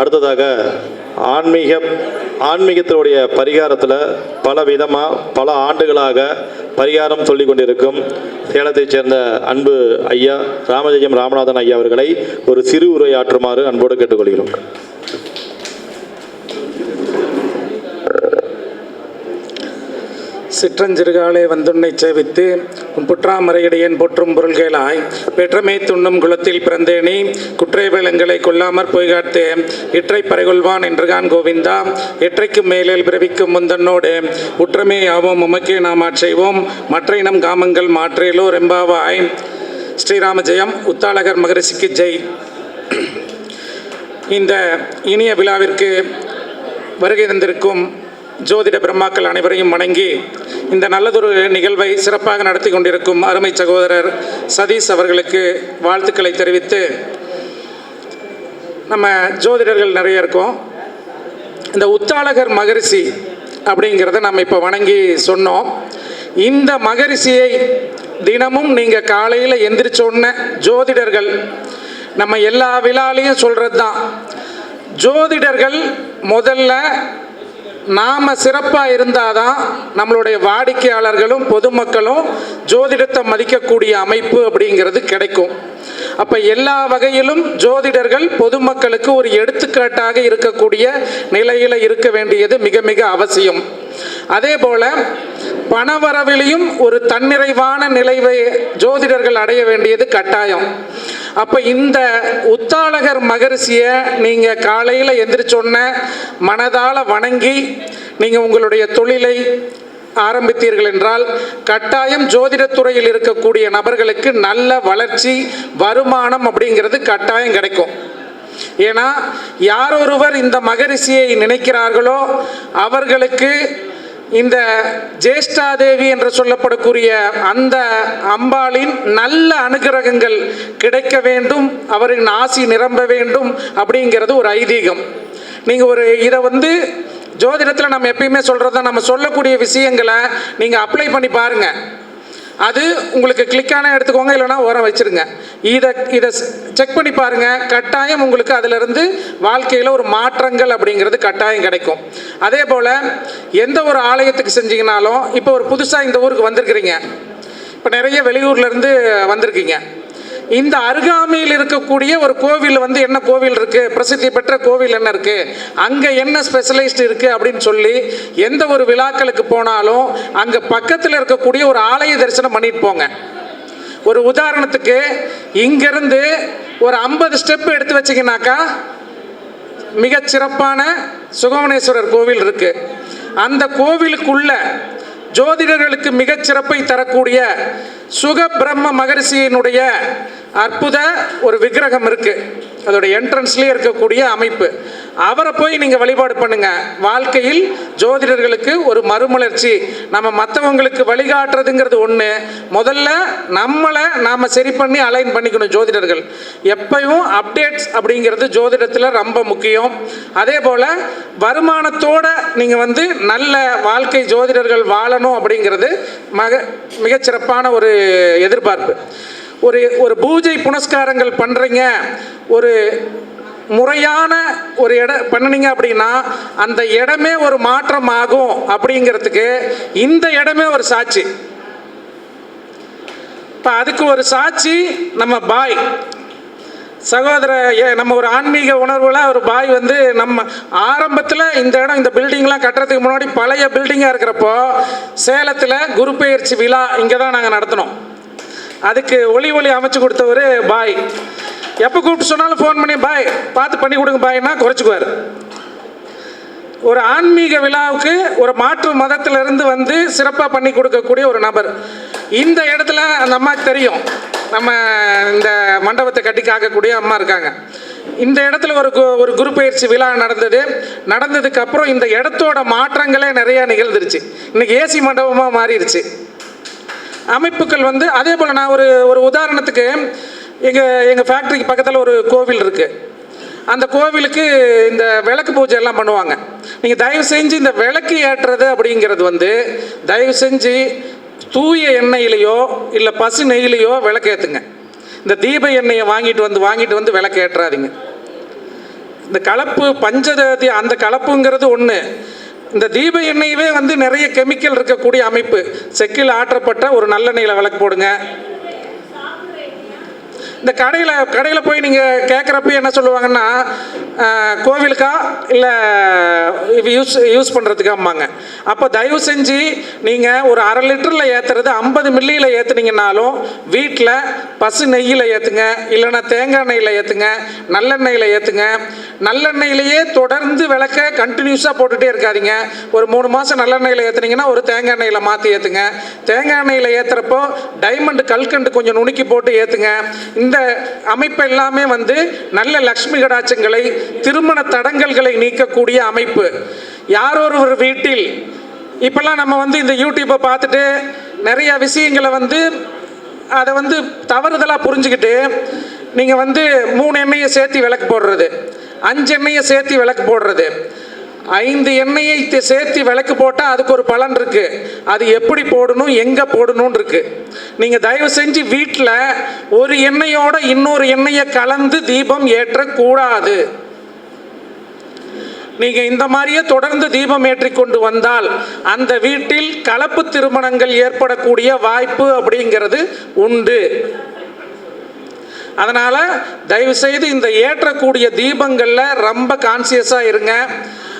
அடுத்ததாக ஆன்மீக ஆன்மீகத்தினுடைய பரிகாரத்தில் பல விதமாக பல ஆண்டுகளாக பரிகாரம் சொல்லி கொண்டிருக்கும் சேலத்தைச் சேர்ந்த அன்பு ஐயா ராமஜெயம் ராமநாதன் ஐயா அவர்களை ஒரு சிறு உரையாற்றுமாறு அன்போடு கேட்டுக்கொள்கிறோம். சிற்றஞ்சிறுகாலே வந்துன்னை சேவித்து உன் புற்றாமறையடியன் போற்றும் பொருள்களாய் பெற்றமை துண்ணும் குலத்தில் பிறந்தேனே குற்றை வேலங்களை கொல்லாமற் பொய்காட்டே இற்றை பறைகொள்வான் என்றுகான் கோவிந்தா எற்றைக்கு மேலில் பிறவிக்கும் முந்தன்னோடு உற்றமே யாவும் உமக்கே நாம் ஆட்செய்வோம் மற்ற இனம் காமங்கள் மாற்றேலோ ரெம்பாவாய் ஸ்ரீராம ஜெயம் உத்தாளகர் மகரிஷிக்கு ஜெய். இந்த இனிய விழாவிற்கு வருகை தந்திருக்கும் ஜோதிட பிரம்மாக்கள் அனைவரையும் வணங்கி இந்த நல்லதொரு நிகழ்வை சிறப்பாக நடத்தி கொண்டிருக்கும் அருமை சகோதரர் சதீஷ் அவர்களுக்கு வாழ்த்துக்களை தெரிவித்து நம்ம ஜோதிடர்கள் நிறைய இருக்கோம். இந்த உத்தாளகர் மகரிஷி அப்படிங்கிறத நம்ம இப்போ வணங்கி சொன்னோம். இந்த மகரிஷியை தினமும் நீங்கள் காலையில் எந்திரிச்சோன்ன ஜோதிடர்கள் நம்ம எல்லா விழாலையும் சொல்கிறது தான் ஜோதிடர்கள் முதல்ல நாம் சிறப்பாக இருந்தால் தான் நம்மளுடைய வாடிக்கையாளர்களும் பொதுமக்களும் ஜோதிடத்தை மதிக்கக்கூடிய அமைப்பு அப்படிங்கிறது கிடைக்கும். அப்போ எல்லா வகையிலும் ஜோதிடர்கள் பொதுமக்களுக்கு ஒரு எடுத்துக்காட்டாக இருக்கக்கூடிய நிலையில் இருக்க வேண்டியது மிக மிக அவசியம். அதே போல பணவரவிலையும் ஒரு தன்னிறைவான நிலைவை ஜோதிடர்கள் அடைய வேண்டியது கட்டாயம். அப்போ இந்த உத்தாளகர் மகரிஷியை நீங்கள் காலையில் எந்திரிச்சொன்ன மனதால் வணங்கி நீங்கள் உங்களுடைய தொழிலை ஆரம்பித்தீர்கள் என்றால் கட்டாயம் ஜோதிடத்துறையில் இருக்கக்கூடிய நபர்களுக்கு நல்ல வளர்ச்சி வருமானம் அப்படிங்கிறது கட்டாயம் கிடைக்கும். ஏன்னா யாரொருவர் இந்த மகரிஷியை நினைக்கிறார்களோ அவர்களுக்கு இந்த ஜேஷ்டாதேவி என்று சொல்லப்படக்கூடிய அந்த அம்பாளின் நல்ல அனுகிரகங்கள் கிடைக்க வேண்டும் அவரின் ஆசி நிரம்ப வேண்டும் அப்படிங்கிறது ஒரு ஐதீகம். நீங்கள் ஒரு இதை வந்து ஜோதிடத்தில் நம்ம எப்பயுமே சொல்கிறது தான் நம்ம சொல்லக்கூடிய விஷயங்களை நீங்கள் அப்ளை பண்ணி பாருங்கள் அது உங்களுக்கு கிளிக்கான எடுத்துக்கோங்க இல்லைனா ஓரம் வச்சிருங்க. இதை இதை செக் பண்ணி பாருங்கள் கட்டாயம் உங்களுக்கு அதிலிருந்து வாழ்க்கையில் ஒரு மாற்றங்கள் அப்படிங்கிறது கட்டாயம் கிடைக்கும். அதே போல் எந்த ஒரு ஆலயத்துக்கு செஞ்சீங்கனாலும் இப்போ ஒரு புதுசாக இந்த ஊருக்கு வந்திருக்கிறீங்க. இப்போ நிறைய வெளியூர்லேருந்து வந்திருக்கீங்க. இந்த அருகாமையில் இருக்கக்கூடிய ஒரு கோவில் வந்து என்ன கோவில் இருக்குது பிரசித்தி பெற்ற கோவில் என்ன இருக்குது அங்கே என்ன ஸ்பெஷலைஸ்ட் இருக்குது அப்படின்னு சொல்லி எந்த ஒரு விழாக்களுக்கு போனாலும் அங்கே பக்கத்தில் இருக்கக்கூடிய ஒரு ஆலய தரிசனம் பண்ணிட்டு போங்க. ஒரு உதாரணத்துக்கு இங்கேருந்து ஒரு ஐம்பது ஸ்டெப் எடுத்து வச்சிங்கனாக்கா மிக சிறப்பான சுகவனேஸ்வரர் கோவில் இருக்கு. அந்த கோவிலுக்குள்ள ஜோதிடர்களுக்கு மிகச் சிறப்பை தரக்கூடிய சுக பிரம்ம மகரிஷியினுடைய அற்புத ஒரு விக்கிரகம் இருக்குது அதோட என்ட்ரன்ஸ்லேயே இருக்கக்கூடிய அமைப்பு. அவரை போய் நீங்கள் வழிபாடு பண்ணுங்கள் வாழ்க்கையில் ஜோதிடர்களுக்கு ஒரு மறுமலர்ச்சி. நம்ம மற்றவங்களுக்கு வழிகாட்டுறதுங்கிறது ஒன்று முதல்ல நம்மளை நாம் சரி பண்ணி அலைன் பண்ணிக்கணும் ஜோதிடர்கள். எப்பயும் அப்டேட்ஸ் அப்படிங்கிறது ஜோதிடத்தில் ரொம்ப முக்கியம். அதே போல் வருமானத்தோடு நீங்கள் வந்து நல்ல வாழ்க்கை ஜோதிடர்கள் வாழணும் அப்படிங்கிறது மக மிகச்சிறப்பான ஒரு எதிர்பார்ப்பு. ஒரு ஒரு பூஜை புனஸ்காரங்கள் பண்ணுறீங்க ஒரு முறையான ஒரு இடம் பண்ணினீங்க அப்படின்னா அந்த இடமே ஒரு மாற்றம் ஆகும் அப்படிங்கிறதுக்கு இந்த இடமே ஒரு சாட்சி. இப்போ அதுக்கு ஒரு சாட்சி நம்ம பாய். சகோதர ஏ- நம்ம ஒரு ஆன்மீக உணர்வில் ஒரு பாய் வந்து நம்ம ஆரம்பத்தில் இந்த இடம் இந்த பில்டிங்லாம் கட்டுறதுக்கு முன்னாடி பழைய பில்டிங்காக இருக்கிறப்போ சேலத்தில் குரு பயிற்சி விழா இங்கே தான் நாங்கள் நடத்தினோம். அதுக்கு ஒளி ஒளி அமைச்சு கொடுத்தவர் பாய். எப்போ கூப்பிட்டு சொன்னாலும் ஃபோன் பண்ணி பாய் பார்த்து பண்ணி கொடுங்க பாய்னா குறைச்சிக்குவார். ஒரு ஆன்மீக விழாவுக்கு ஒரு மாற்று மதத்திலிருந்து வந்து சிறப்பாக பண்ணி கொடுக்கக்கூடிய ஒரு நபர். இந்த இடத்துல அந்த அம்மாவுக்கு தெரியும். நம்ம இந்த மண்டபத்தை கட்டி காக்கக்கூடிய அம்மா இருக்காங்க. இந்த இடத்துல ஒரு கு- ஒரு குரு பயிற்சி விழா நடந்தது. நடந்ததுக்கு அப்புறம் இந்த இடத்தோட மாற்றங்களே நிறைய நிகழ்ந்துருச்சு. இன்னைக்கு ஏசி மண்டபமாக மாறிடுச்சு அமைப்புகள் வந்து அதே போல் நான் ஒரு ஒரு உதாரணத்துக்கு எங்கள் எங்கள் ஃபேக்ட்ரிக்கு பக்கத்தில் ஒரு கோவில் இருக்குது அந்த கோவிலுக்கு இந்த விளக்கு பூஜை எல்லாம் பண்ணுவாங்க. நீங்கள் தயவு செஞ்சு இந்த விளக்கு ஏற்றுறது அப்படிங்கிறது வந்து தயவு செஞ்சு தூய எண்ணெயிலையோ இல்லை பசு நெய்யிலையோ விளக்கு ஏற்றுங்க இந்த தீப எண்ணெயை வாங்கிட்டு வந்து வாங்கிட்டு வந்து விளக்கு ஏற்றாதீங்க. இந்த கலப்பு பஞ்சதேதி அந்த கலப்புங்கிறது ஒன்று இந்த தீப எண்ணெயிலே வந்து நிறைய கெமிக்கல் இருக்கக்கூடிய அமைப்பு. செக்கில் ஆற்றப்பட்ட ஒரு நல்லெண்ணெயில் விளக்கு போடுங்க. இந்த கடையில் கடையில் போய் நீங்கள் கேட்குறப்ப என்ன சொல்லுவாங்கன்னா கோவிலுக்கா இல்லை யூஸ் யூஸ் பண்ணுறதுக்காம்பாங்க அப்போ தயவு செஞ்சு நீங்கள் ஒரு அரை லிட்டரில் ஏற்றுறது ஐம்பது மில்லியில் ஏற்றுனீங்கனாலும் வீட்டில் பசு நெய்யில் ஏற்றுங்க இல்லைன்னா தேங்காய் எண்ணெயில் ஏற்றுங்க நல்லெண்ணெயில் ஏற்றுங்க நல்லெண்ணெயிலேயே தொடர்ந்து விளக்க கண்டினியூஸாக போட்டுகிட்டே இருக்காதிங்க. ஒரு மூணு மாதம் நல்லெண்ணெயில் ஏற்றுனீங்கன்னா ஒரு தேங்காய் எண்ணெயில் மாற்றி ஏற்றுங்க தேங்காய் எண்ணெயில் ஏற்றுறப்போ டைமண்ட் கல்கண்டு கொஞ்சம் நுணுக்கி போட்டு ஏற்றுங்க இந்த அமைப்பு எல்லாமே வந்து நல்ல லக்ஷ்மி கடாட்சங்களை திருமண தடங்கல்களை நீக்கக்கூடிய அமைப்பு. யாரொரு ஒரு வீட்டில் இப்போல்லாம் நம்ம வந்து இந்த யூடியூப்பை பார்த்துட்டு நிறைய விஷயங்களை வந்து அதை வந்து தவறுதலாக புரிஞ்சுக்கிட்டு நீங்கள் வந்து மூணு எண்ணெயை சேர்த்து விளக்கு போடுறது அஞ்சு எண்ணெயை சேர்த்து விளக்கு போடுறது ஐந்து எண்ணெயை சேர்த்து விளக்கு போட்டால் அதுக்கு ஒரு பலன் இருக்கு. அது எப்படி போடணும் எங்கே போடணும்னு இருக்கு. நீங்கள் தயவு செஞ்சு வீட்டில் ஒரு எண்ணெயோட இன்னொரு எண்ணெயை கலந்து தீபம் ஏற்றக்கூடாது. நீங்கள் இந்த மாதிரியே தொடர்ந்து தீபம் ஏற்றி கொண்டு வந்தால் அந்த வீட்டில் கலப்பு திருமணங்கள் ஏற்படக்கூடிய வாய்ப்பு அப்படிங்கிறது உண்டு. அதனால் தயவுசெய்து இந்த ஏற்றக்கூடிய தீபங்களில் ரொம்ப கான்சியஸாக இருங்க.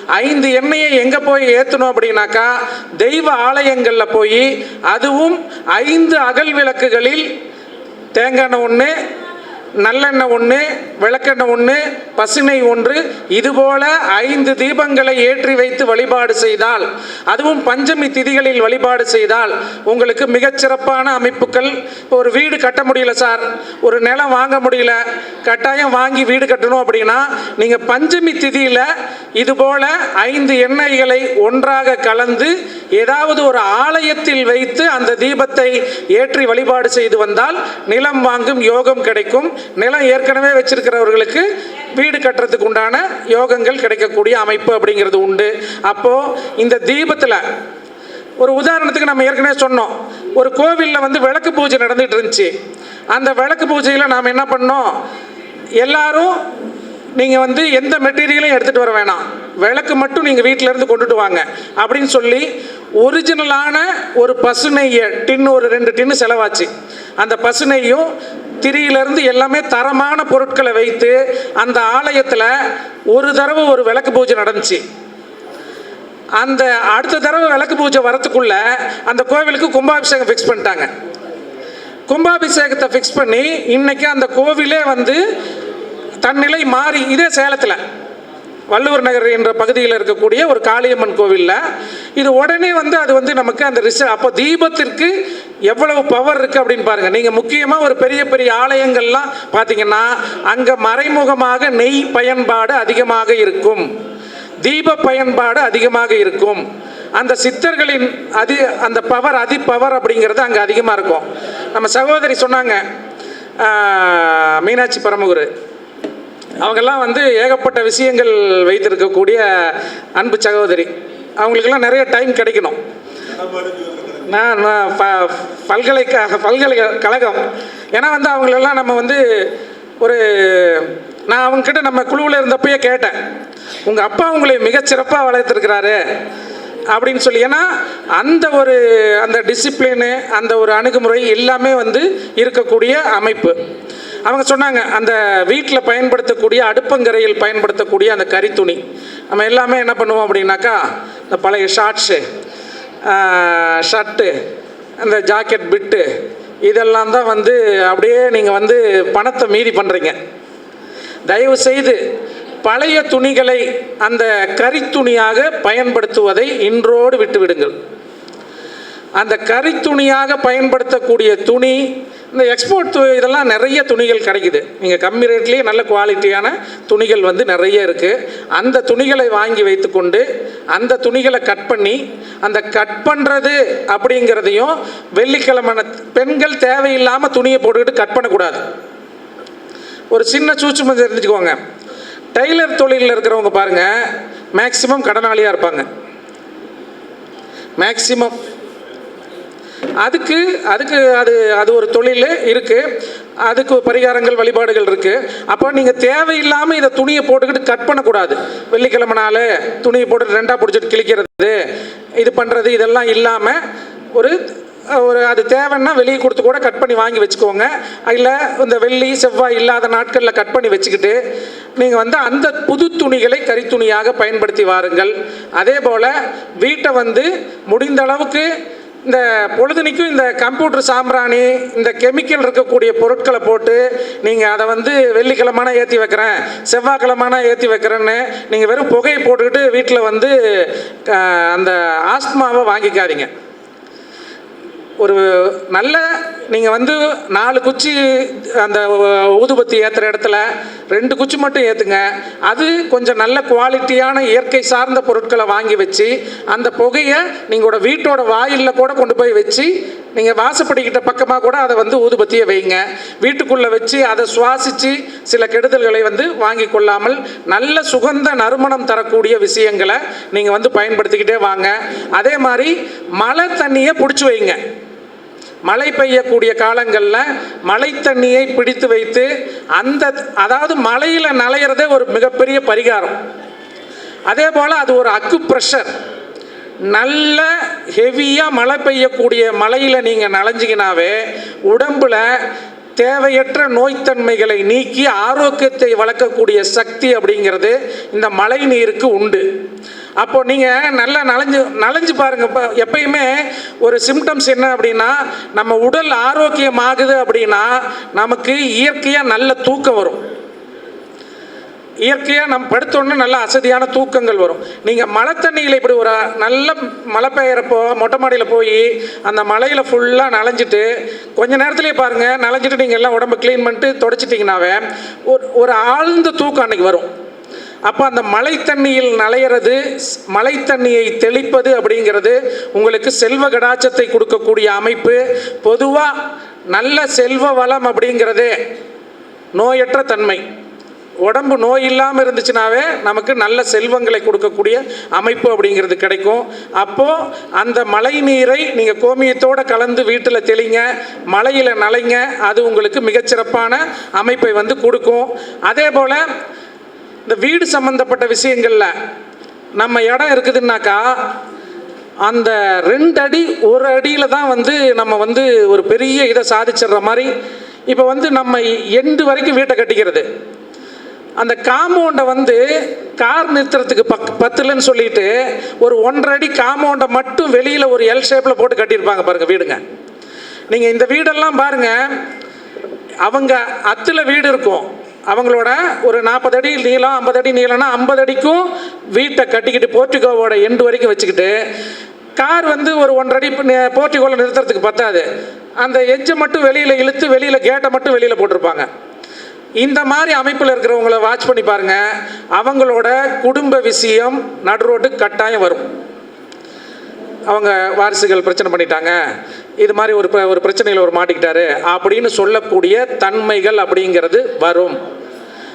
ஐந்து எண்ணெயை எங்கே போய் ஏற்றணும் அப்படின்னாக்கா தெய்வ ஆலயங்களில் போய் அதுவும் ஐந்து அகல் விளக்குகளில் தேங்காய் எண்ணெய் ஒன்று நல்லெண்ணெய் ஒன்று விளக்கெண்ணெய் ஒன்று பசுனை ஒன்று இதுபோல ஐந்து தீபங்களை ஏற்றி வைத்து வழிபாடு செய்தால் அதுவும் பஞ்சமி திதிகளில் வழிபாடு செய்தால் உங்களுக்கு மிகச்சிறப்பான அமைப்புகள். ஒரு வீடு கட்ட முடியல சார். ஒரு நிலம் வாங்க முடியல. கட்டாயம் வாங்கி வீடு கட்டணும் அப்படின்னா நீங்கள் பஞ்சமி திதியில் இதுபோல ஐந்து எண்ணெய்களை ஒன்றாக கலந்து ஏதாவது ஒரு ஆலயத்தில் வைத்து அந்த தீபத்தை ஏற்றி வழிபாடு செய்து வந்தால் நிலம் வாங்கும் யோகம் கிடைக்கும். நிலம் ஏற்கனவே இருக்கிறவர்களுக்கு வீடு கட்டுறதுக்கு உண்டான யோகங்கள் கிடைக்கக்கூடிய அமைப்பு அப்படிங்கிறது உண்டு. அப்போது இந்த தீபத்தில் ஒரு உதாரணத்துக்கு நம்ம ஏற்கனவே சொன்னோம். ஒரு கோவிலில் வந்து விளக்கு பூஜை நடந்துட்டு இருந்துச்சு. அந்த விளக்கு பூஜையில் நாம் என்ன பண்ணோம்? எல்லாரும் நீங்கள் வந்து எந்த மெட்டீரியலையும் எடுத்துகிட்டு வர வேணாம். விளக்கு மட்டும் நீங்கள் வீட்டிலேருந்து கொண்டுட்டு வாங்க அப்படின்னு சொல்லி ஒரிஜினலான ஒரு பசு நெய்யை டின்னு ஒரு ரெண்டு டின்னு செலவாச்சு. அந்த பசு நெய்யும் திரியிலேருந்து எல்லாமே தரமான பொருட்களை வைத்து அந்த ஆலயத்தில் ஒரு தடவை ஒரு விளக்கு பூஜை நடந்துச்சு. அந்த அடுத்த தடவை விளக்கு பூஜை வரத்துக்குள்ள அந்த கோவிலுக்கு கும்பாபிஷேகம் ஃபிக்ஸ் பண்ணிட்டாங்க. கும்பாபிஷேகத்தை ஃபிக்ஸ் பண்ணி இன்னைக்கு அந்த கோவிலே வந்து தன்னிலை மாறி இதே சேலத்தில் வள்ளுவர் நகர் என்ற பகுதியில் இருக்கக்கூடிய ஒரு காளியம்மன் கோவிலில் இது உடனே வந்து அது வந்து நமக்கு அந்த ரிச அப்போ தீபத்திற்கு எவ்வளவு பவர் இருக்குது அப்படின்னு பாருங்கள் நீங்கள் முக்கியமாக ஒரு பெரிய பெரிய ஆலயங்கள்லாம் பார்த்தீங்கன்னா அங்கே மறைமுகமாக நெய் பயன்பாடு அதிகமாக இருக்கும். தீப பயன்பாடு அதிகமாக இருக்கும். அந்த சித்தர்களின் அதி அந்த பவர் அதி பவர் அப்படிங்கிறது அங்கே அதிகமாக இருக்கும். நம்ம சகோதரி சொன்னாங்க மீனாட்சி பரமகுரு அவங்கெல்லாம் வந்து ஏகப்பட்ட விஷயங்கள் வைத்திருக்கக்கூடிய அன்பு சகோதரி. அவங்களுக்கெல்லாம் நிறைய டைம் கிடைக்கணும். நான் பல்கலைக்கழக ப- பல்கலைக்க பல்கலைக்கழகம் ஏன்னா வந்து அவங்களெல்லாம் நம்ம வந்து ஒரு நான் அவங்கக்கிட்ட நம்ம குழுவில் இருந்தப்பயே கேட்டேன். உங்கள் அப்பா உங்களை மிகச்சிறப்பாக வளர்த்துருக்கிறாரு அப்படின்னு சொல்லி. ஏன்னா அந்த ஒரு அந்த டிசிப்ளினு அந்த ஒரு அணுகுமுறை எல்லாமே வந்து இருக்கக்கூடிய அமைப்பு. அவங்க சொன்னாங்க அந்த வீட்டில் பயன்படுத்தக்கூடிய அடுப்பங்கரையில் பயன்படுத்தக்கூடிய அந்த கரித்துணி நம்ம எல்லாமே என்ன பண்ணுவோம் அப்படின்னாக்கா இந்த பழைய ஷார்ட்ஸு ஷர்ட்டு அந்த ஜாக்கெட் பிட்டு இதெல்லாம் தான் வந்து அப்படியே நீங்கள் வந்து பணத்தை மீறி பண்ணுறீங்க தயவு செய்து பழைய துணிகளை அந்த கரித்துணியாக பயன்படுத்துவதை இன்றோடு விட்டுவிடுங்கள். அந்த கரித்துணியாக பயன்படுத்தக்கூடிய துணி இந்த எக்ஸ்போர்ட் து இதெல்லாம் நிறைய துணிகள் கிடைக்குது. நீங்கள் கம்மி ரேட்லேயே நல்ல குவாலிட்டியான துணிகள் வந்து நிறைய இருக்குது அந்த துணிகளை வாங்கி வைத்துக்கொண்டு அந்த துணிகளை கட் பண்ணி அந்த கட் பண்ணுறது அப்படிங்கிறதையும் வெள்ளிக்கிழமை பெண்கள் தேவையில்லாமல் துணியை போட்டுக்கிட்டு கட் பண்ணக்கூடாது. ஒரு சின்ன சூச்சுமை தெரிஞ்சுக்கோங்க டெய்லர் தொழிலில் இருக்கிறவங்க பாருங்கள் மேக்சிமம் கடனாளியாக இருப்பாங்க. மேக்சிமம் அதுக்கு அதுக்கு அது அது ஒரு தொழில் இருக்குது அதுக்கு பரிகாரங்கள் வழிபாடுகள் இருக்குது அப்போ நீங்கள் தேவையில்லாமல் இதை துணியை போட்டுக்கிட்டு கட் பண்ணக்கூடாது. வெள்ளிக்கிழமை நாள் துணியை போட்டு ரெண்டாக பிடிச்சிட்டு கிழிக்கிறது இது பண்ணுறது இதெல்லாம் இல்லாமல் ஒரு ஒரு அது தேவைன்னா வெளியே கொடுத்து கூட கட் பண்ணி வாங்கி வச்சுக்கோங்க. இல்லை இந்த வெள்ளி செவ்வாய் இல்லாத நாட்களில் கட் பண்ணி வச்சுக்கிட்டு நீங்கள் வந்து அந்த புது துணிகளை கரித்துணியாக பயன்படுத்தி வாருங்கள். அதே போல் வீட்டை வந்து முடிந்த அளவுக்கு இந்த பொழுதுனிக்கும் இந்த கம்ப்யூட்டர் சாம்பிராணி இந்த கெமிக்கல் இருக்கக்கூடிய பொருட்களை போட்டு நீங்கள் அதை வந்து வெள்ளிக்கிழமான ஏற்றி வைக்கிறேன் செவ்வாய்க்கிழமான ஏற்றி வைக்கிறேன்னு நீங்கள் வெறும் புகையை போட்டுக்கிட்டு வீட்டில் வந்து அந்த ஆஸ்துமாவை வாங்கிக்காதீங்க. ஒரு நல்ல நீங்கள் வந்து நாலு குச்சி அந்த ஊதுபத்தி ஏற்றுற இடத்துல ரெண்டு குச்சி மட்டும் ஏற்றுங்க அது கொஞ்சம் நல்ல குவாலிட்டியான இயற்கை சார்ந்த பொருட்களை வாங்கி வச்சு அந்த புகையை நீங்களோட வீட்டோட வாயிலில் கூட கொண்டு போய் வச்சு நீங்கள் வாசப்படிக்கிட்ட பக்கமாக கூட அதை வந்து ஊதுபத்தியை வைங்க. வீட்டுக்குள்ளே வச்சு அதை சுவாசித்து சில கெடுதல்களை வந்து வாங்கி கொள்ளாமல் நல்ல சுகந்த நறுமணம் தரக்கூடிய விஷயங்களை நீங்கள் வந்து பயன்படுத்திக்கிட்டே வாங்க. அதே மாதிரி மழை தண்ணியை பிடிச்சி வைங்க. மழை பெய்யக்கூடிய காலங்களில் மழை தண்ணியை பிடித்து வைத்து அந்த அதாவது மழையில் நலையிறதே ஒரு மிகப்பெரிய பரிகாரம். அதே போல் அது ஒரு அக்கு ப்ரெஷர் நல்ல ஹெவியாக மழை பெய்யக்கூடிய மழையில் நீங்கள் நனைஞ்சிங்கனாவே உடம்பில் தேவையற்ற நோய்த்தன்மைகளை நீக்கி ஆரோக்கியத்தை வளர்க்கக்கூடிய சக்தி அப்படிங்கிறது இந்த மழை நீருக்கு உண்டு. அப்போ நீங்கள் நல்லா நலஞ்சு நலஞ்சு பாருங்க. இப்போ எப்பயுமே ஒரு சிம்டம்ஸ் என்ன அப்படின்னா நம்ம உடல் ஆரோக்கியமாகுது அப்படின்னா நமக்கு இயற்கையாக நல்ல தூக்கம் வரும். இயற்கையாக நம்ம படுத்தோன்னே நல்ல அசதியான தூக்கங்கள் வரும். நீங்கள் மழை தண்ணியில் இப்படி ஒரு நல்ல மழை பெய்யறப்போ மொட்டை மாடியில் போய் அந்த மலையில் ஃபுல்லாக நனைஞ்சிட்டு கொஞ்ச நேரத்துலேயே பாருங்கள் நனைஞ்சிட்டு நீங்கள் எல்லாம் உடம்பு க்ளீன் பண்ணிட்டு தொடச்சிட்டிங்கனாவே ஒரு ஒரு ஆழ்ந்த தூக்கம் அன்றைக்கி வரும். அப்போ அந்த மழை தண்ணியில் நலையிறது ஸ்- மழை தண்ணியை தெளிப்பது அப்படிங்கிறது உங்களுக்கு செல்வ கடாச்சத்தை கொடுக்கக்கூடிய அமைப்பு. பொதுவாக நல்ல செல்வ வளம் அப்படிங்கிறதே நோயற்ற தன்மை. உடம்பு நோய் இல்லாமல் இருந்துச்சுனாவே நமக்கு நல்ல செல்வங்களை கொடுக்கக்கூடிய அமைப்பு அப்படிங்கிறது கிடைக்கும். அப்போது அந்த மழை நீரை நீங்கள் கோமியத்தோடு கலந்து வீட்டில் தெளிங்க மழையில் நலைங்க அது உங்களுக்கு மிகச்சிறப்பான அமைப்பை வந்து கொடுக்கும். அதே போல் இந்த வீடு சம்மந்தப்பட்ட விஷயங்களில் நம்ம இடம் இருக்குதுன்னாக்கா அந்த ரெண்டு அடி ஒரு அடியில் தான் வந்து நம்ம வந்து ஒரு பெரிய இதை சாதிச்சிடுற மாதிரி இப்போ வந்து நம்ம எண்டு வரைக்கும் வீட்டை கட்டிக்கிறது. அந்த காம்பவுண்டை வந்து கார் நிறுத்துறதுக்கு பக் பத்துலன்னு சொல்லிட்டு ஒரு ஒன்றரை அடி காம்பவுண்டை மட்டும் வெளியில் ஒரு எல் ஷேப்பில் போட்டு கட்டியிருப்பாங்க பாருங்கள் வீடுங்க. நீங்கள் இந்த வீடெல்லாம் பாருங்கள் அவங்க அத்தில் வீடு இருக்கும். அவங்களோட ஒரு நாற்பது அடி நீளம் ஐம்பது அடி நீளம்னா ஐம்பது அடிக்கும் வீட்டை கட்டிக்கிட்டு போர்ட்டிகோவோட எண்டு வரைக்கும் வச்சுக்கிட்டு கார் வந்து ஒரு ஒன்றரை அடி போர்ட்டிகோவில் நிறுத்துறதுக்கு பத்தாது. அந்த எஜ்ஜை மட்டும் வெளியில் இழுத்து வெளியில் கேட்டை மட்டும் வெளியில் போட்டிருப்பாங்க. இந்த மாதிரி அமைப்பில் இருக்கிறவங்கள வாட்ச் பண்ணி பாருங்கள் அவங்களோட குடும்ப விஷயம் நடுரோட்டு கட்டாயம் வரும். அவங்க வாரிசுகள் பிரச்சனை பண்ணிட்டாங்க. இது மாதிரி ஒரு ஒரு பிரச்சனையில் ஒரு மாட்டிக்கிட்டாரு. அப்படின்னு சொல்லக்கூடிய தன்மைகள் அப்படிங்கிறது வரும்.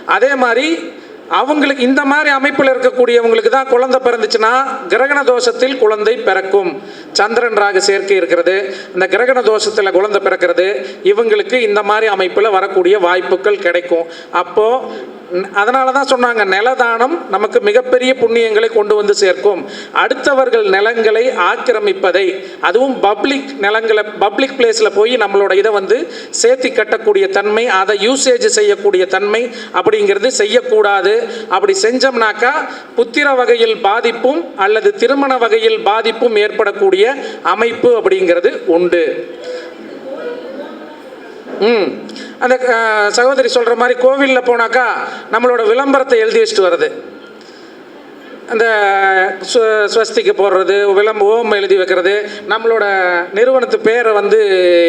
அதே மாதிரி அவங்களுக்கு இந்த மாதிரி அமைப்பில் இருக்கக்கூடியவங்களுக்கு தான் குழந்தை பிறந்துச்சுன்னா கிரகண தோஷத்தில் குழந்தை பிறக்கும். சந்திரன் ராகு சேர்க்கை இருக்கிறது. இந்த கிரகண தோஷத்தில் குழந்தை பிறக்கிறது. இவங்களுக்கு இந்த மாதிரி அமைப்பில் வரக்கூடிய வாய்ப்புகள் கிடைக்கும். அப்போது அதனால தான் சொன்னாங்க நிலதானம் நமக்கு மிகப்பெரிய புண்ணியங்களை கொண்டு வந்து சேர்க்கும். அடுத்தவர்கள் நிலங்களை ஆக்கிரமிப்பதை அதுவும் பப்ளிக் நிலங்களை பப்ளிக் பிளேஸில் போய் நம்மளோட இதை வந்து சேர்த்தி கட்டக்கூடிய தன்மை அதை யூசேஜ் செய்யக்கூடிய தன்மை அப்படிங்கிறது செய்யக்கூடாது. அப்படி செஞ்சோம்னாக்கா புத்திர வகையில் பாதிப்பும் அல்லது திருமண வகையில் பாதிப்பும் ஏற்படக்கூடிய அமைப்பு அப்படிங்கிறது உண்டு. ம். அந்த சகோதரி சொல்கிற மாதிரி கோவிலில் போனாக்கா நம்மளோட விளம்பரத்தை எழுதி வச்சுட்டு வர்றது. அந்த ஸ்வஸ்திக்கு போடுறது விளம்ப ஓம் எழுதி வைக்கிறது நம்மளோட நிறுவனத்து பேரை வந்து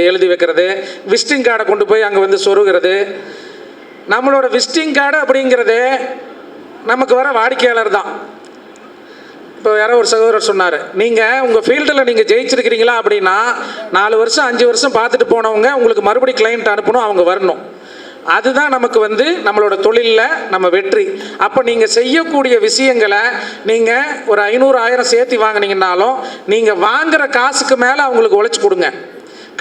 எழுதி வைக்கிறது விசிட்டிங் கார்டை கொண்டு போய் அங்கே வந்து சொருகிறது நம்மளோட விசிட்டிங் கார்டு அப்படிங்கிறது நமக்கு வர வாடிக்கையாளர் தான். இப்போ யாரோ ஒரு சகோதரர் சொன்னார் நீங்கள் உங்கள் ஃபீல்டில் நீங்கள் ஜெயிச்சிருக்கிறீங்களா அப்படின்னா நாலு வருஷம் அஞ்சு வருஷம் பார்த்துட்டு போனவங்க உங்களுக்கு மறுபடி கிளைண்ட் அனுப்பணும் அவங்க வரணும். அதுதான் நமக்கு வந்து நம்மளோட தொழிலில் நம்ம வெற்றி. அப்போ நீங்கள் செய்யக்கூடிய விஷயங்களை நீங்கள் ஒரு ஐநூறு ஆயிரம் சேர்த்து வாங்கினீங்கன்னாலும் நீங்கள் வாங்குற காசுக்கு மேலே அவங்களுக்கு உழைச்சி கொடுங்க.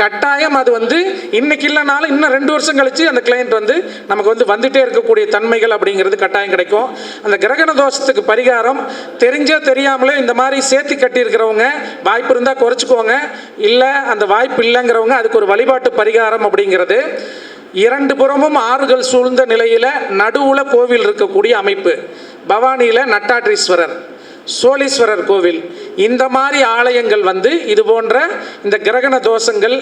கட்டாயம் அது வந்து இன்னைக்கு இல்லைனாலும் இன்னும் ரெண்டு வருஷம் கழிச்சு அந்த கிளைண்ட் வந்து நமக்கு வந்து வந்துட்டே இருக்கக்கூடிய தன்மைகள் அப்படிங்கிறது கட்டாயம் கிடைக்கும். அந்த கிரகண தோஷத்துக்கு பரிகாரம் தெரிஞ்சோ தெரியாமலே இந்த மாதிரி சேர்த்து கட்டியிருக்கிறவங்க வாய்ப்பு இருந்தால் குறைச்சிக்கோங்க. இல்லை அந்த வாய்ப்பு இல்லைங்கிறவங்க அதுக்கு ஒரு வழிபாட்டு பரிகாரம் அப்படிங்கிறது. இரண்டு புறமும் ஆறுகள் சூழ்ந்த நிலையில் நடுவுல கோவில் இருக்கக்கூடிய அமைப்பு. பவானியில் நட்டாற்றீஸ்வரர் சோழீஸ்வரர் கோவில். இந்த மாதிரி ஆலயங்கள் வந்து இது போன்ற இந்த கிரகண தோஷங்கள்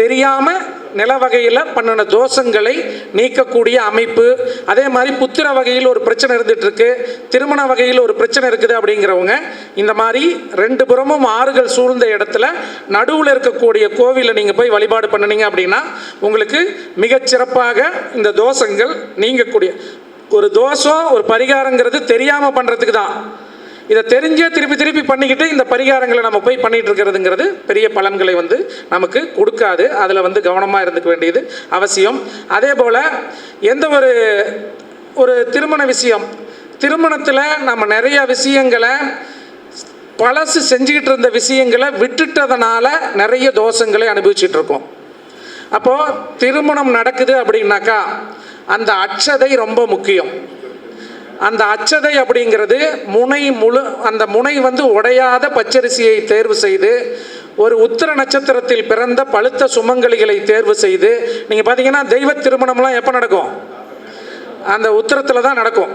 தெரியாமல் நில வகையில் பண்ணின தோஷங்களை நீக்கக்கூடிய அமைப்பு. அதே மாதிரி புத்திர வகையில் ஒரு பிரச்சனை இருந்துகிட்ருக்கு திருமண வகையில் ஒரு பிரச்சனை இருக்குது அப்படிங்கிறவங்க இந்த மாதிரி ரெண்டு புறமும் ஆறுகள் சூழ்ந்த இடத்துல நடுவில் இருக்கக்கூடிய கோவிலை நீங்கள் போய் வழிபாடு பண்ணுனீங்க அப்படின்னா உங்களுக்கு மிகச்சிறப்பாக இந்த தோஷங்கள் நீங்கக்கூடிய ஒரு தோஷம் ஒரு பரிகாரங்கிறது தெரியாமல் பண்ணுறதுக்கு தான். இதை தெரிஞ்சே திருப்பி திருப்பி பண்ணிக்கிட்டு இந்த பரிகாரங்களை நம்ம போய் பண்ணிட்டு இருக்கிறதுங்கிறது பெரிய பலன்களை வந்து நமக்கு கொடுக்காது. அதில் வந்து கவனமாக இருந்துக்க வேண்டியது அவசியம். அதே போல் எந்த ஒரு ஒரு திருமண விஷயம் திருமணத்தில் நம்ம நிறைய விஷயங்களை பழசு செஞ்சுக்கிட்டு இருந்த விஷயங்களை விட்டுட்டதுனால நிறைய தோஷங்களை அனுபவிச்சுட்டு இருக்கோம். அப்போது திருமணம் நடக்குது அப்படின்னாக்கா அந்த அச்சதை ரொம்ப முக்கியம். அந்த அச்சதை அப்படிங்கிறது முனை முழு அந்த முனை வந்து உடையாத பச்சரிசியை தேர்வு செய்து ஒரு உத்திர நட்சத்திரத்தில் பிறந்த பழுத்த சுமங்கலிகளை தேர்வு செய்து நீங்கள் பார்த்தீங்கன்னா தெய்வ திருமணம்லாம் எப்போ நடக்கும்? அந்த உத்திரத்தில் தான் நடக்கும்.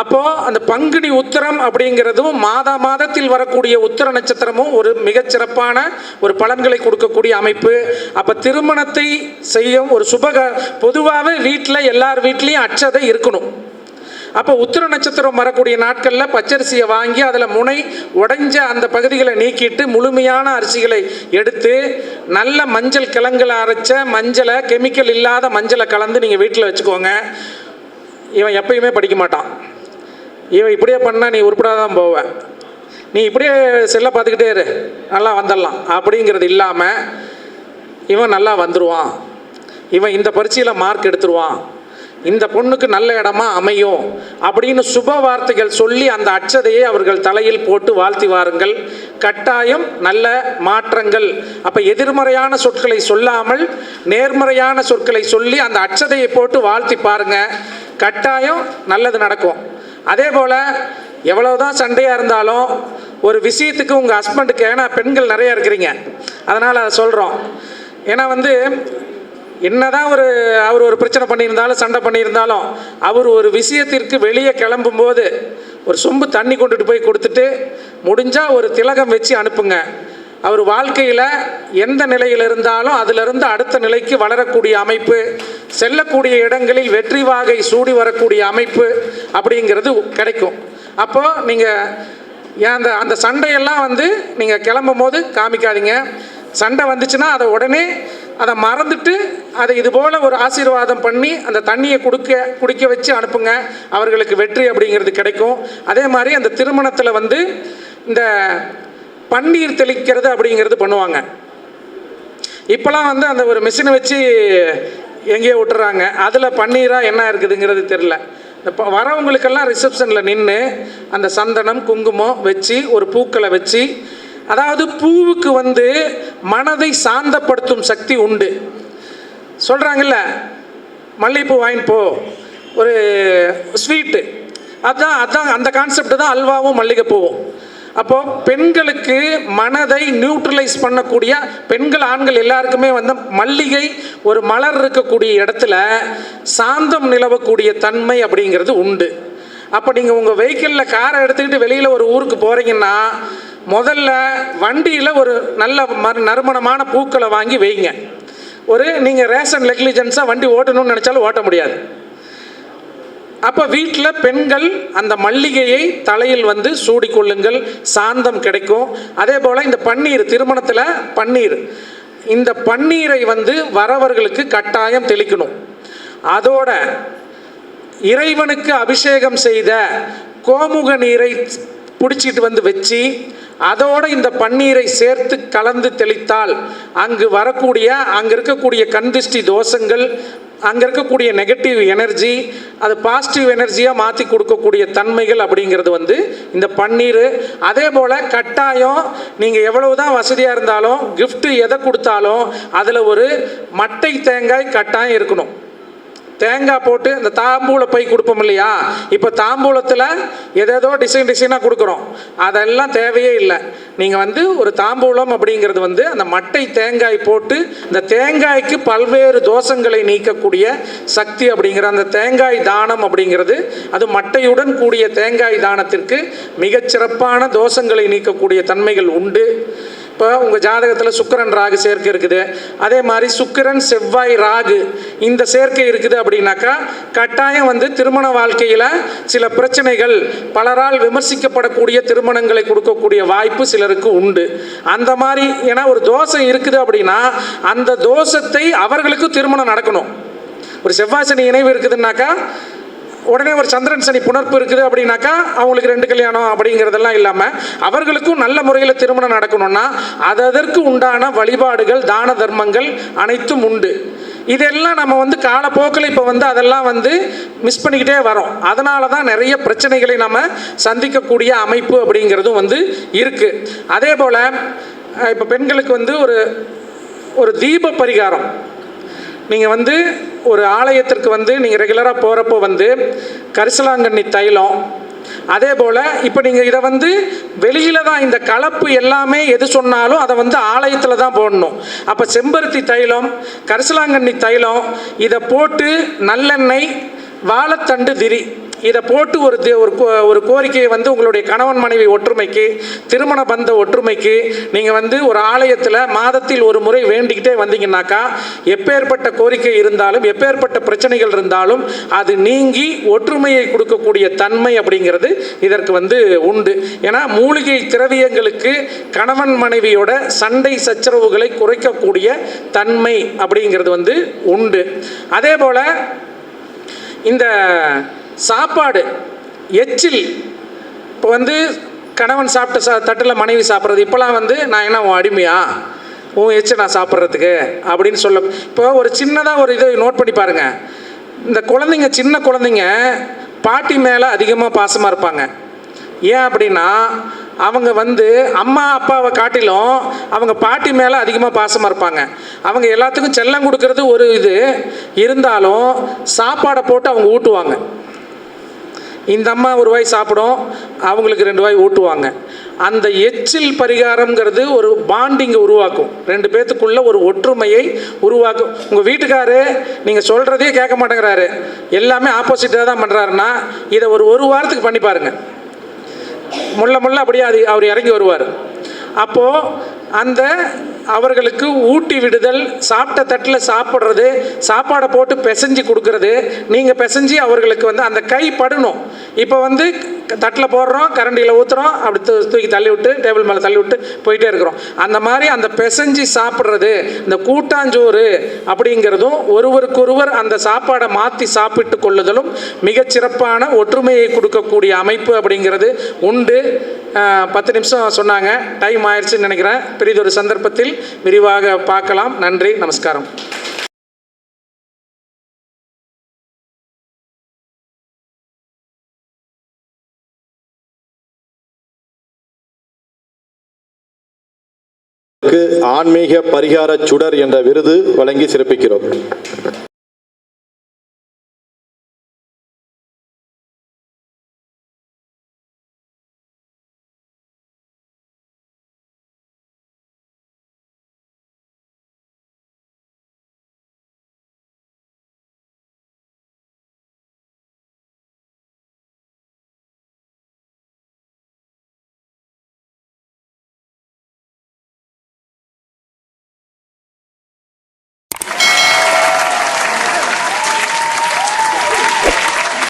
அப்போது அந்த பங்குனி உத்திரம் அப்படிங்கிறதும் மாதா மாதத்தில் வரக்கூடிய உத்திர நட்சத்திரமும் ஒரு மிகச்சிறப்பான ஒரு பலன்களை கொடுக்கக்கூடிய அமைப்பு. அப்போ திருமணத்தை செய்யும் ஒரு சுபக பொதுவாகவே வீட்டில் எல்லார் வீட்லேயும் அச்சதை இருக்கணும். அப்போ உத்திர நட்சத்திரம் வரக்கூடிய நாட்களில் பச்சரிசியை வாங்கி அதில் முனை உடைஞ்ச அந்த பகுதிகளை நீக்கிட்டு முழுமையான அரிசிகளை எடுத்து நல்ல மஞ்சள் கிழங்குல அரைச்ச மஞ்சளை கெமிக்கல் இல்லாத மஞ்சளை கலந்து நீங்கள் வீட்டில் வச்சுக்கோங்க. இவன் எப்பயுமே படிக்க மாட்டான். இவன் இப்படியே பண்ணால் நீ உருப்படாக தான் போவேன் நீ இப்படியே செல்லை பார்த்துக்கிட்டே இரு. நல்லா வந்துடலாம் அப்படிங்கிறது இல்லாமல் இவன் நல்லா வந்துடுவான் இவன் இந்த பரீட்சையில் மார்க் எடுத்துருவான். இந்த பொண்ணுக்கு நல்ல இடமா அமையும் அப்படின்னு சுப வார்த்தைகள் சொல்லி அந்த அச்சதையை அவர்கள் தலையில் போட்டு வாழ்த்தி வாருங்கள். கட்டாயம் நல்ல மாற்றங்கள். அப்போ எதிர்மறையான சொற்களை சொல்லாமல் நேர்மறையான சொற்களை சொல்லி அந்த அச்சதையை போட்டு வாழ்த்தி பாருங்க. கட்டாயம் நல்லது நடக்கும். அதே போல் எவ்வளவுதான் சண்டையாக இருந்தாலும் ஒரு விஷயத்துக்கு உங்கள் ஹஸ்பண்டுக்கு ஏன்னா பெண்கள் நிறைய இருக்கிறீங்க. அதனால் அதை சொல்கிறோம் ஏன்னா வந்து என்னதான் ஒரு அவர் ஒரு பிரச்சனை பண்ணியிருந்தாலும் சண்டை பண்ணியிருந்தாலும் அவர் ஒரு விஷயத்திற்கு வெளியே கிளம்பும்போது ஒரு சொம்பு தண்ணி கொண்டுட்டு போய் கொடுத்துட்டு முடிஞ்சால் ஒரு திலகம் வச்சு அனுப்புங்க. அவர் வாழ்க்கையில் எந்த நிலையில் இருந்தாலும் அதிலிருந்து அடுத்த நிலைக்கு வளரக்கூடிய அமைப்பு செல்லக்கூடிய இடங்களில் வெற்றி வாகை சூடி வரக்கூடிய அமைப்பு அப்படிங்கிறது கிடைக்கும். அப்போது நீங்கள் ஏன் அந்த அந்த சண்டையெல்லாம் வந்து நீங்கள் கிளம்பும் போது காமிக்காதீங்க. சண்டை வந்துச்சுன்னா அதை உடனே அதை மறந்துட்டு அதை இது போல ஒரு ஆசீர்வாதம் பண்ணி அந்த தண்ணியை கொடுக்க குடிக்க வச்சு அனுப்புங்க. அவர்களுக்கு வெற்றி அப்படிங்கிறது கிடைக்கும். அதே மாதிரி அந்த திருமணத்தில் வந்து இந்த பன்னீர் தெளிக்கிறது அப்படிங்கிறது பண்ணுவாங்க. இப்போலாம் வந்து அந்த ஒரு மிஷினை வச்சு எங்கேயோ விட்டுறாங்க. அதில் பன்னீராக என்ன இருக்குதுங்கிறது தெரில இந்த வரவங்களுக்கெல்லாம் ரிசப்ஷனில் நின்று அந்த சந்தனம் குங்குமம் வச்சு ஒரு பூக்களை வச்சு அதாவது பூவுக்கு வந்து மனதை சாந்தப்படுத்தும் சக்தி உண்டு. சொல்கிறாங்கல்ல மல்லிகைப்பூ வாங்கிட்டு போ. ஒரு ஸ்வீட்டு. அதுதான் அதான் அந்த கான்செப்ட் தான் அல்வாவும் மல்லிகைப்பூவும். அப்போது பெண்களுக்கு மனதை நியூட்ரலைஸ் பண்ணக்கூடிய பெண்கள் ஆண்கள் எல்லாருக்குமே வந்து மல்லிகை ஒரு மலர் இருக்கக்கூடிய இடத்துல சாந்தம் நிலவக்கூடிய தன்மை அப்படிங்கிறது உண்டு. அப்போ நீங்கள் உங்கள் வெஹிக்கிளில் காரை எடுத்துக்கிட்டு வெளியில் ஒரு ஊருக்கு போகிறீங்கன்னா முதல்ல வண்டியில் ஒரு நல்ல மறு நறுமணமான பூக்களை வாங்கி வைங்க. ஒரு நீங்கள் ரேஷன் நெக்லிஜென்ஸாக வண்டி ஓட்டணும்னு நினச்சாலும் ஓட்ட முடியாது. அப்போ வீட்டில் பெண்கள் அந்த மல்லிகையை தலையில் வந்து சூடிக்கொள்ளுங்கள் சாந்தம் கிடைக்கும். அதே போல் இந்த பன்னீர் திருமணத்தில் பன்னீர். இந்த பன்னீரை வந்து வரவர்களுக்கு கட்டாயம் தெளிக்கணும். அதோட இறைவனுக்கு அபிஷேகம் செய்த கோமுக நீரை பிடிச்சிட்டு வந்து வச்சு அதோடு இந்த பன்னீரை சேர்த்து கலந்து தெளித்தால் அங்கு வரக்கூடிய அங்கே இருக்கக்கூடிய கண்திஷ்டி தோஷங்கள் அங்கே இருக்கக்கூடிய நெகட்டிவ் எனர்ஜி அது பாசிட்டிவ் எனர்ஜியாக மாற்றி கொடுக்கக்கூடிய தன்மைகள் அப்படிங்கிறது வந்து இந்த பன்னீர். அதே போல் கட்டாயம் நீங்கள் எவ்வளவு தான் வசதியாக இருந்தாலும் கிஃப்ட்டு எதை கொடுத்தாலும் அதில் ஒரு மட்டை தேங்காய் கட்டாயம் இருக்கணும். தேங்காய் போட்டு இந்த தாம்பூல பை கொடுப்போம் இல்லையா? இப்போ தாம்பூலத்தில் எதேதோ டிசைன் டிசைனாக கொடுக்குறோம். அதெல்லாம் தேவையே இல்லை. நீங்கள் வந்து ஒரு தாம்பூலம் அப்படிங்கிறது வந்து அந்த மட்டை தேங்காய் போட்டு இந்த தேங்காய்க்கு பல்வேறு தோஷங்களை நீக்கக்கூடிய சக்தி அப்படிங்கிற அந்த தேங்காய் தானம் அப்படிங்கிறது அது மட்டையுடன் கூடிய தேங்காய் தானத்திற்கு மிகச்சிறப்பான தோஷங்களை நீக்கக்கூடிய தன்மைகள் உண்டு. இப்போ உங்கள் ஜாதகத்தில் சுக்கிரன் ராகு சேர்க்கை இருக்குது. அதே மாதிரி சுக்கிரன் செவ்வாய் ராகு இந்த சேர்க்கை இருக்குது அப்படின்னாக்கா கட்டாயம் வந்து திருமண வாழ்க்கையில் சில பிரச்சனைகள் பலரால் விமர்சிக்கப்படக்கூடிய திருமணங்களை கொடுக்கக்கூடிய வாய்ப்பு சிலருக்கு உண்டு. அந்த மாதிரி ஏன்னா ஒரு தோஷம் இருக்குது அப்படின்னா அந்த தோஷத்தை அவர்களுக்கு திருமணம் நடக்கணும். ஒரு செவ்வாய் சனி இணைவு இருக்குதுன்னாக்கா உடனே ஒரு சந்திரன் சனி புணர்ப்பு இருக்குது அப்படின்னாக்கா அவங்களுக்கு ரெண்டு கல்யாணம் அப்படிங்கிறதெல்லாம் இல்லாமல் அவர்களுக்கும் நல்ல முறையில் திருமணம் நடக்கணும்னா அது அதற்கு உண்டான வழிபாடுகள் தான தர்மங்கள் அனைத்தும் உண்டு. இதெல்லாம் நம்ம வந்து காலப்போக்கில் இப்போ வந்து அதெல்லாம் வந்து மிஸ் பண்ணிக்கிட்டே வரோம். அதனால தான் நிறைய பிரச்சனைகளை நம்ம சந்திக்கக்கூடிய அமைப்பு அப்படிங்கிறதும் வந்து இருக்குது அதே போல் இப்போ பெண்களுக்கு வந்து ஒரு ஒரு தீப பரிகாரம். நீங்கள் வந்து ஒரு ஆலயத்திற்கு வந்து நீங்கள் ரெகுலராக போகிறப்போ வந்து கரிசலாங்கண்ணி தைலம் அதே போல் இப்போ நீங்கள் இதை வந்து வெளியில் தான் இந்த கலப்பு எல்லாமே எது சொன்னாலும் அதை வந்து ஆலயத்தில் தான் போடணும். அப்போ செம்பருத்தி தைலம் கரிசலாங்கண்ணி தைலம் இதை போட்டு நல்லெண்ணெய் வாழைத்தண்டு திரி. இதை போட்டு ஒரு ஒரு கோ- ஒரு கோரிக்கையை வந்து உங்களுடைய கணவன் மனைவி ஒற்றுமைக்கு திருமண பந்த ஒற்றுமைக்கு நீங்கள் வந்து ஒரு ஆலயத்தில் மாதத்தில் ஒரு முறை வேண்டிக்கிட்டே வந்தீங்கன்னாக்கா எப்பேற்பட்ட கோரிக்கை இருந்தாலும் எப்பேற்பட்ட பிரச்சனைகள் இருந்தாலும் அது நீங்கி ஒற்றுமையை கொடுக்கக்கூடிய தன்மை அப்படிங்கிறது இதற்கு வந்து உண்டு. ஏன்னா மூலிகை திரவியங்களுக்கு கணவன் மனைவியோட சண்டை சச்சரவுகளை குறைக்கக்கூடிய தன்மை அப்படிங்கிறது வந்து உண்டு. அதே போல் இந்த சாப்பாடு எச்சில். இப்போ வந்து கணவன் சாப்பிட்ட சா தட்டில் மனைவி சாப்பிட்றது இப்போலாம் வந்து நான் என்ன உன் அடிமையா? உன் எச்சு நான் சாப்பிட்றதுக்கு அப்படின்னு சொல்ல இப்போ ஒரு சின்னதாக ஒரு இதை நோட் பண்ணி பாருங்கள் இந்த குழந்தைங்க சின்ன குழந்தைங்க பாட்டி மேலே அதிகமாக பாசமாக இருப்பாங்க. ஏன் அப்படின்னா அவங்க வந்து அம்மா அப்பாவை காட்டிலும் அவங்க பாட்டி மேலே அதிகமாக பாசமாக இருப்பாங்க. அவங்க எல்லாத்துக்கும் செல்லம் கொடுக்கறது ஒரு இது இருந்தாலும் சாப்பாடை போட்டு அவங்க ஊட்டுவாங்க. இந்த அம்மா ஒரு வாய் சாப்பிடும் அவங்களுக்கு ரெண்டு வாய் ஊட்டுவாங்க. அந்த எச்சில் பரிகாரம்ங்கிறது ஒரு பாண்டிங்கை உருவாக்கும். ரெண்டு பேத்துக்குள்ள ஒரு ஒற்றுமையை உருவாக்கும். உங்கள் வீட்டுக்காரு நீங்கள் சொல்கிறதே கேட்க மாட்டேங்கிறாரு. எல்லாமே ஆப்போசிட்டாக தான் பண்ணுறாருன்னா இதை ஒரு ஒரு வாரத்துக்கு பண்ணி பாருங்கள் முள்ள முள்ள அப்படியே அது அவர் இறங்கி வருவார். அப்போது அந்த அவர்களுக்கு ஊட்டி விடுதல் சாப்பிட்ட தட்டில் சாப்பிட்றது சாப்பாடை போட்டு பிசைஞ்சு கொடுக்கறது நீங்கள் பிசைஞ்சு அவர்களுக்கு வந்து அந்த கை படணும். இப்போ வந்து தட்டில் போடுறோம் கரண்டியில் ஊற்றுறோம் அப்படி தூ- தூக்கி தள்ளி விட்டு டேபிள் மேலே தள்ளி விட்டு போயிட்டே இருக்கிறோம். அந்த மாதிரி அந்த பிசைஞ்சு சாப்பிட்றது இந்த கூட்டாஞ்சோறு அப்படிங்கிறதும் ஒருவருக்கொருவர் அந்த சாப்பாடை மாற்றி சாப்பிட்டு கொள்ளுதலும் மிகச்சிறப்பான ஒற்றுமையை கொடுக்கக்கூடிய அமைப்பு அப்படிங்கிறது உண்டு. பத்து நிமிஷம் சொன்னாங்க டைம் ஆயிடுச்சுன்னு நினைக்கிறேன். பெரிதொரு சந்தர்ப்பத்தில் விரிவாக பார்க்கலாம். நன்றி நமஸ்காரம். ஆன்மீக பரிகார சுடர் என்ற விருது வழங்கி சிறப்பிக்கிறோம்.